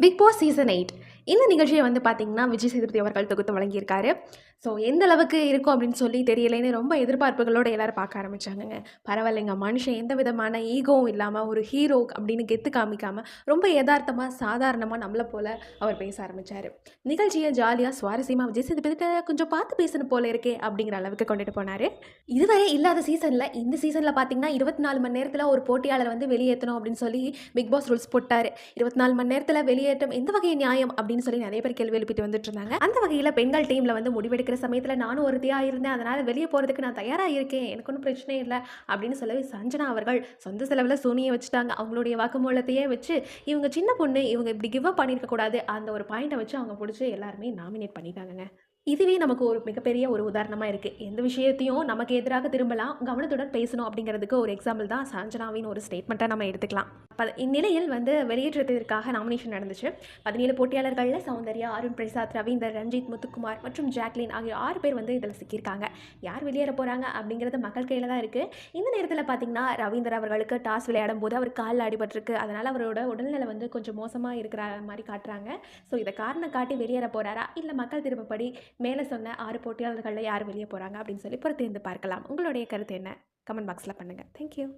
Big Boss season eight இந்த நிகழ்ச்சியை வந்து பார்த்திங்கன்னா விஜய் சேதுபதி அவர்கள் தொகுத்து வழங்கியிருக்காரு. ஸோ எந்த அளவுக்கு இருக்கும் அப்படின்னு சொல்லி தெரியலேன்னு ரொம்ப எதிர்பார்ப்புகளோட எல்லாரும் பார்க்க ஆரம்பிச்சாங்கங்க. பரவாயில்லைங்க மனுஷன் எந்த விதமான ஈகோவும் இல்லாமல் ஒரு ஹீரோ அப்படின்னு கெத்து காமிக்காமல் ரொம்ப யதார்த்தமாக சாதாரணமாக நம்மளை போல் அவர் பேச ஆரம்பித்தார் நிகழ்ச்சியை ஜாலியாக சுவாரஸ்யமாக விஜய் சேதுபதி கொஞ்சம் பார்த்து பேசணும் போல இருக்கே அப்படிங்கிற அளவுக்கு கொண்டுட்டு போனார். இதுவரை இல்லாத சீசனில் இந்த சீசனில் பார்த்தீங்கன்னா இருபத்தி நாலு மணி நேரத்தில் ஒரு போட்டியாளர் வந்து வெளியேற்றணும் அப்படின்னு சொல்லி பிக் பாஸ் ரூல்ஸ் போட்டார். இருபத்தி நாலு மணி நேரத்தில் வெளியேற்றம் எந்த வகை நியாயம் அப்படின்னு அப்படின்னு சொல்லி நிறைய பேர் கேள்வி எழுப்பிட்டு வந்துட்டு இருந்தாங்க அந்த வகையில் பெண்கள் டீமில் வந்து முடிவெடுக்கிற சமயத்தில் நானும் ஒருத்தியாக இருந்தேன். அதனால் வெளியே போகிறதுக்கு நான் தயாராக இருக்கேன். எனக்கு ஒன்றும் பிரச்சனை இல்லை அப்படின்னு சொல்லி சஞ்சனா அவர்கள் சொந்த செலவில் சோனியை வச்சுட்டாங்க. அவங்களுடைய வாக்குமூலத்தையே வச்சு இவங்க சின்ன பொண்ணு இவங்க இப்படி கிவ் அப் பண்ணியிருக்க கூடாது. அந்த ஒரு பாயிண்ட்டை வச்சு அவங்க பிடிச்சி எல்லாருமே நாமினேட் பண்ணிட்டாங்கங்க. இதுவே நமக்கு ஒரு மிகப்பெரிய ஒரு உதாரணமாக இருக்குது எந்த விஷயத்தையும் நமக்கு எதிராக திரும்பலாம் கவனத்துடன் பேசணும் அப்படிங்கிறதுக்கு ஒரு எக்ஸாம்பிள் தான் சாஞ்சனாவின் ஒரு ஸ்டேட்மெண்ட்டை நம்ம எடுத்துக்கலாம். ப இந்நிலையில் வந்து வெளியேற்றத்திற்காக நாமினேஷன் நடந்துச்சு. பதினேழு போட்டியாளர்களில் சௌந்தர்யா அருண் பிரசாத் ரவீந்தர் ரஞ்சித் முத்துக்குமார் மற்றும் ஜாக்லின் ஆகிய ஆறு பேர் வந்து இதில் சிக்கியிருக்காங்க. யார் வெளியேற போகிறாங்க அப்படிங்கிறது மக்கள் கையில் தான் இருக்குது இந்த நேரத்தில் பார்த்தீங்கன்னா ரவீந்தர் அவர்களுக்கு டாஸ் விளையாடும் போது அவர் காலில் அடிபட்டிருக்கு. அதனால் அவரோட உடல்நிலை வந்து கொஞ்சம் மோசமாக இருக்கிற மாதிரி காட்டுறாங்க. ஸோ இதை காரணம் காட்டி வெளியேற போகிறாரா இல்லை மக்கள் திரும்பப்படி மேலே சொன்ன ஆறு போட்டியாளர்களில் யார் வெளியே போகிறாங்க அப்படின்னு சொல்லி பொறுத்திருந்து பார்க்கலாம். உங்களுடைய கருத்து என்ன? கமெண்ட் பாக்ஸில் பண்ணுங்கள் தேங்க்யூ